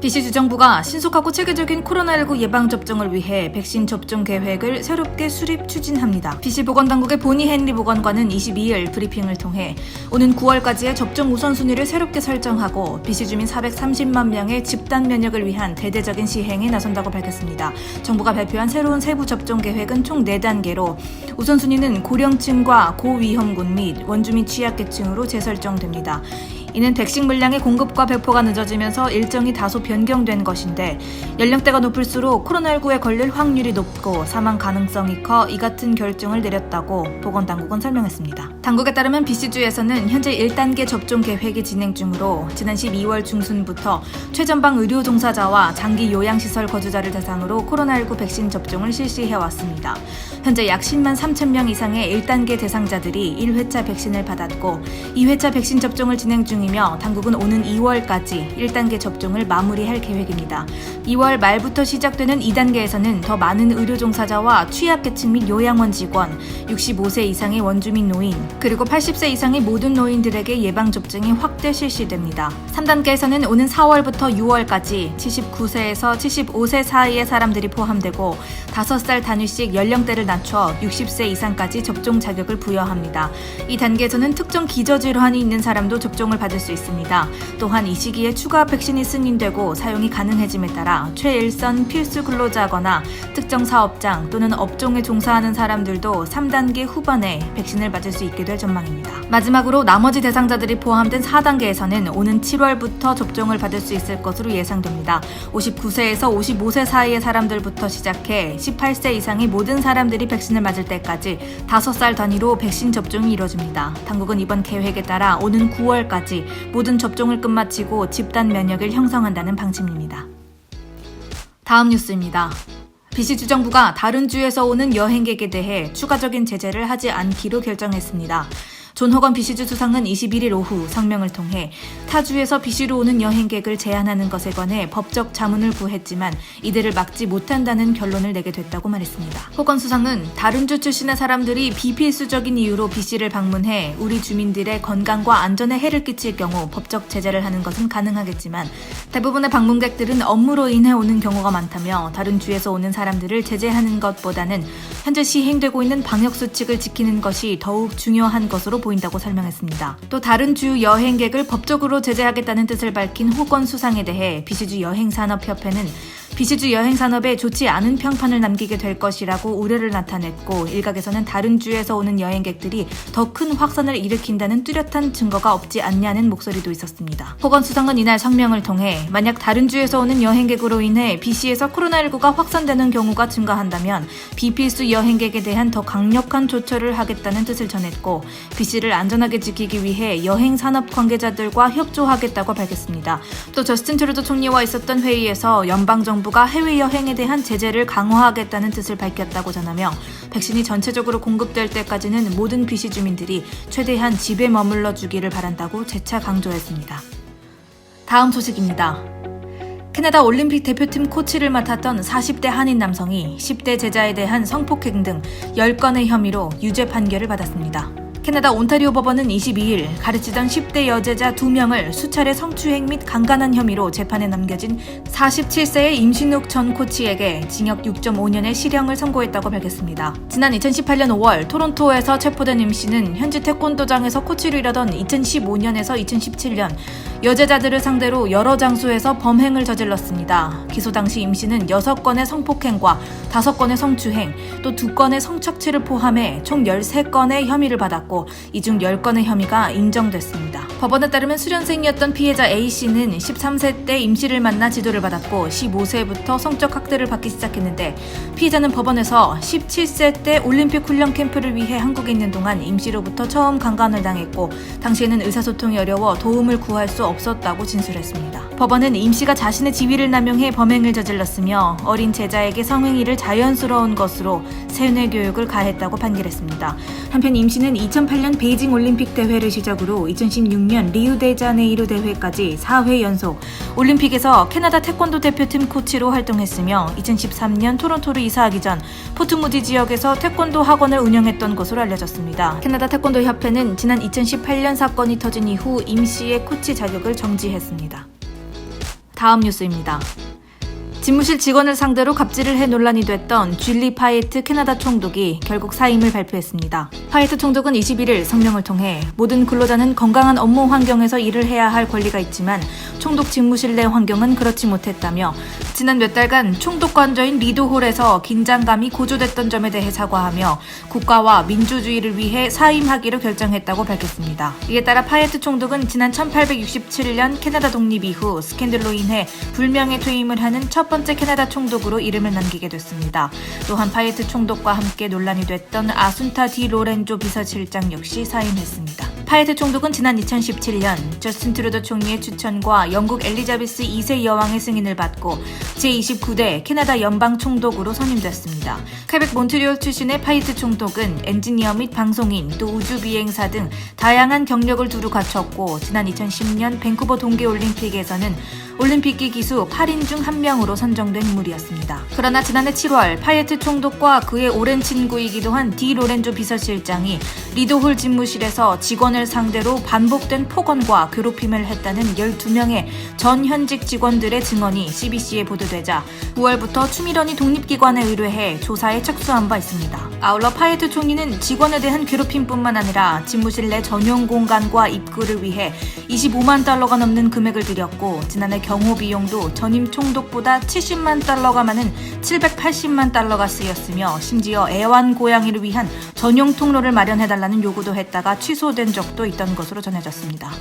BC 주정부가 신속하고 체계적인 코로나19 예방접종을 위해 백신 접종 계획을 새롭게 수립 추진합니다. BC 보건당국의 보니 헨리 보건관은 22일 브리핑을 통해 오는 9월까지의 접종 우선순위를 새롭게 설정하고 BC 주민 430만 명의 집단 면역을 위한 대대적인 시행에 나선다고 밝혔습니다. 정부가 발표한 새로운 세부 접종 계획은 총 4단계로 우선순위는 고령층과 고위험군 및 원주민 취약계층으로 재설정됩니다. 이는 백신 물량의 공급과 배포가 늦어지면서 일정이 다소 변경된 것인데 연령대가 높을수록 코로나19에 걸릴 확률이 높고 사망 가능성이 커 이 같은 결정을 내렸다고 보건당국은 설명했습니다. 당국에 따르면 BC주에서는 현재 1단계 접종 계획이 진행 중으로 지난 12월 중순부터 최전방 의료 종사자와 장기 요양시설 거주자를 대상으로 코로나19 백신 접종을 실시해 왔습니다. 현재 약 10만 3천 명 이상의 1단계 대상자들이 1회차 백신을 받았고 2회차 백신 접종을 진행 중 이며 당국은 오는 2월까지 1단계 접종을 마무리할 계획입니다. 2월 말부터 시작되는 2단계에서는 더 많은 의료 종사자와 취약계층 및 요양원 직원, 65세 이상의 원주민 노인, 그리고 80세 이상의 모든 노인들에게 예방 접종이 확대 실시됩니다. 3단계에서는 오는 4월부터 6월까지 79세에서 75세 사이의 사람들이 포함되고 5살 단위씩 연령대를 낮춰 60세 이상까지 접종 자격을 부여합니다. 이 단계에서는 특정 기저질환이 있는 사람도 접종을 받을 수 있습니다. 또한 이 시기에 추가 백신이 승인되고 사용이 가능해짐에 따라 최일선 필수 근로자거나 특정 사업장 또는 업종에 종사하는 사람들도 3단계 후반에 백신을 맞을 수 있게 될 전망입니다. 마지막으로 나머지 대상자들이 포함된 4단계에서는 오는 7월부터 접종을 받을 수 있을 것으로 예상됩니다. 59세에서 55세 사이의 사람들부터 시작해 18세 이상의 모든 사람들이 백신을 맞을 때까지 5살 단위로 백신 접종이 이뤄집니다. 당국은 이번 계획에 따라 오는 9월까지 모든 접종을 끝마치고 집단 면역을 형성한다는 방침입니다. 다음 뉴스입니다. BC 주 정부가 다른 주에서 오는 여행객에 대해 추가적인 제재를 하지 않기로 결정했습니다. 존 호건 BC주 수상은 21일 오후 성명을 통해 타주에서 BC로 오는 여행객을 제한하는 것에 관해 법적 자문을 구했지만 이들을 막지 못한다는 결론을 내게 됐다고 말했습니다. 호건 수상은 다른 주 출신의 사람들이 비필수적인 이유로 BC를 방문해 우리 주민들의 건강과 안전에 해를 끼칠 경우 법적 제재를 하는 것은 가능하겠지만 대부분의 방문객들은 업무로 인해 오는 경우가 많다며 다른 주에서 오는 사람들을 제재하는 것보다는 현재 시행되고 있는 방역 수칙을 지키는 것이 더욱 중요한 것으로 보인다고 설명했습니다. 또 다른 주 여행객을 법적으로 제재하겠다는 뜻을 밝힌 호건 수상에 대해 비시주 여행산업협회는 비시주 여행 산업에 좋지 않은 평판을 남기게 될 것이라고 우려를 나타냈고 일각에서는 다른 주에서 오는 여행객들이 더 큰 확산을 일으킨다는 뚜렷한 증거가 없지 않냐는 목소리도 있었습니다. 호건 수상은 이날 성명을 통해 만약 다른 주에서 오는 여행객으로 인해 BC에서 코로나19가 확산되는 경우가 증가한다면 비필수 여행객에 대한 더 강력한 조처를 하겠다는 뜻을 전했고 BC를 안전하게 지키기 위해 여행 산업 관계자들과 협조하겠다고 밝혔습니다. 또 저스틴 트루도 총리와 있었던 회의에서 연방 정부 가 해외 여행에 대한 제재를 강화하겠다는 뜻을 밝혔다고 전하며 백신이 전체적으로 공급될 때까지는 모든 BC 주민들이 최대한 집에 머물러 주기를 바란다고 재차 강조했습니다. 다음 소식입니다. 캐나다 올림픽 대표팀 코치를 맡았던 40대 한인 남성이 10대 제자에 대한 성폭행 등 10건의 혐의로 유죄 판결을 받았습니다. 캐나다 온타리오 법원은 22일 가르치던 10대 여제자 2명을 수차례 성추행 및 강간한 혐의로 재판에 넘겨진 47세의 임신욱 전 코치에게 징역 6.5년의 실형을 선고했다고 밝혔습니다. 지난 2018년 5월 토론토에서 체포된 임 씨는 현지 태권도장에서 코치를 일하던 2015년에서 2017년 여제자들을 상대로 여러 장소에서 범행을 저질렀습니다. 기소 당시 임 씨는 6건의 성폭행과 5건의 성추행, 또 2건의 성착취를 포함해 총 13건의 혐의를 받았고 이 중 10건의 혐의가 인정됐습니다. 법원에 따르면 수련생이었던 피해자 A씨는 13세 때 임 씨를 만나 지도를 받았고 15세부터 성적 학대를 받기 시작했는데 피해자는 법원에서 17세 때 올림픽 훈련 캠프를 위해 한국에 있는 동안 임 씨로부터 처음 강간을 당했고 당시에는 의사소통이 어려워 도움을 구할 수 없었다고 진술했습니다. 법원은 임 씨가 자신의 지위를 남용해 범행을 저질렀으며 어린 제자에게 성행위를 자연스러운 것으로 세뇌 교육을 가했다고 판결했습니다. 한편 임 씨는 2008년 베이징 올림픽 대회를 시작으로 2016년 리우데자네이루 대회까지 4회 연속 올림픽에서 캐나다 태권도 대표팀 코치로 활동했으며 2013년 토론토로 이사하기 전 포트무디 지역에서 태권도 학원을 운영했던 것으로 알려졌습니다. 캐나다 태권도 협회는 지난 2018년 사건이 터진 이후 임 씨의 코치 자격 을 정지했습니다. 다음 뉴스입니다. 집무실 직원을 상대로 갑질을 해 논란이 됐던 쥘리 파이트 캐나다 총독이 결국 사임을 발표했습니다. 파이트 총독은 21일 성명을 통해 모든 근로자는 건강한 업무 환경에서 일을 해야 할 권리가 있지만 총독 집무실 내 환경은 그렇지 못했다며 지난 몇 달간 총독 관저인 리도홀에서 긴장감이 고조됐던 점에 대해 사과하며 국가와 민주주의를 위해 사임하기로 결정했다고 밝혔습니다. 이에 따라 파이트 총독은 지난 1867년 캐나다 독립 이후 스캔들로 인해 불명예 퇴임을 하는 첫 번째 캐나다 총독으로 이름을 남기게 됐습니다. 또한 파이트 총독과 함께 논란이 됐던 아순타 디 로렌조 비서실장 역시 사임했습니다. 파이트 총독은 지난 2017년 저스틴 트루더 총리의 추천과 영국 엘리자베스 2세 여왕의 승인을 받고 제29대 캐나다 연방 총독으로 선임됐습니다. 퀘벡 몬트리올 출신의 파이트 총독은 엔지니어 및 방송인 또 우주 비행사 등 다양한 경력을 두루 갖췄고 지난 2010년 밴쿠버 동계 올림픽에서는 올림픽기 기수 8인 중한 명으로 선정된 인물이었습니다. 그러나 지난해 7월 파이트 총독과 그의 오랜 친구이기도 한 디 로렌조 비서실장이 리도홀 집무실에서 직원을 상대로 반복된 폭언과 괴롭힘을 했다는 12명의 전 현직 직원들의 증언이 CBC에 보도되자 9월부터 추미런이 독립기관에 의뢰해 조사에 착수한 바 있습니다. 아울러 파이트 총리는 직원에 대한 괴롭힘뿐만 아니라 집무실 내 전용 공간과 입구를 위해 25만 달러가 넘는 금액을 들였고 지난해 경호 비용도 전임 총독보다 70만 달러가 많은 780만 달러가 쓰였으며 심지어 애완 고양이를 위한 전용 통로를 마련해달라는 요구도 했다가 취소된 적도 있던 것으로 전해졌습니다.